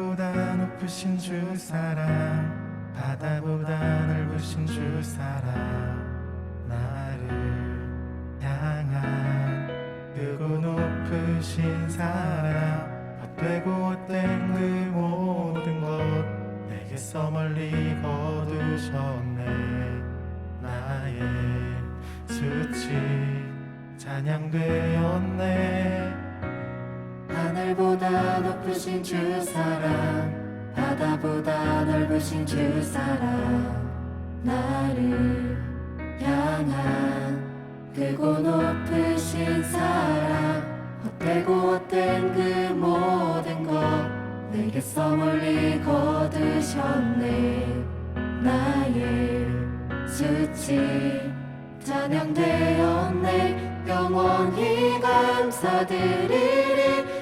넓으신 주 사랑 바다보다 넓으신 주 사랑 나를 향한 크고 높으신 사랑 헛되고 헛된 그 모든 것 내게서 멀리 거두셨네. 나의 수치 찬양되었네 높으신 주 사랑 바다보다 넓으신 주 사랑 나를 향한 크고 높으신 사랑 헛되고 헛된 그 모든 것 내게서 멀리 거두셨네. 나의 수치 찬양되었네. 영원히 감사드리리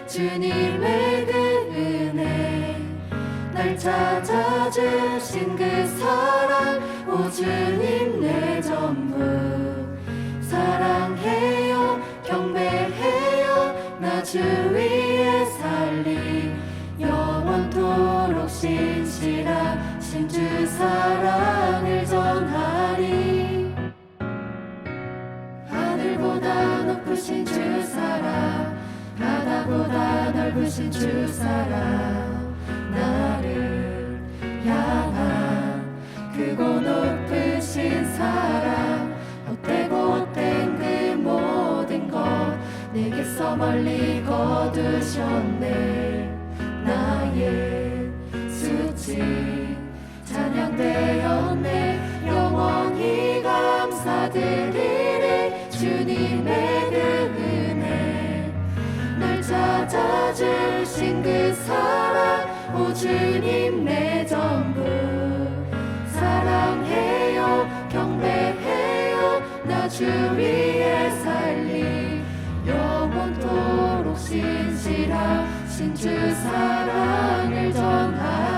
주님의 그 은혜 날 찾아주신 그 사랑 오 주님 내 전부. 사랑해요 경배해요 나 주 위에 살리. 영원토록 신실하신 주 사랑을 전하리. 하늘보다 높으신 주 사랑 바다보다 넓으신 주 사랑 나를 향한 크고 높으신 사랑 헛되고 헛된 그 모든 것 내게서 멀리 거두셨네. 나의 수치 찬양되었네. 영원히 감사드리리 주신 그 사랑 오 주님 내 전부. 사랑해요 경배해요 나 주 위에 살리. 영원토록 신실하신 주 사랑을 전하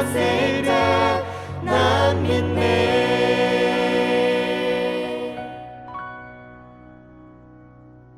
주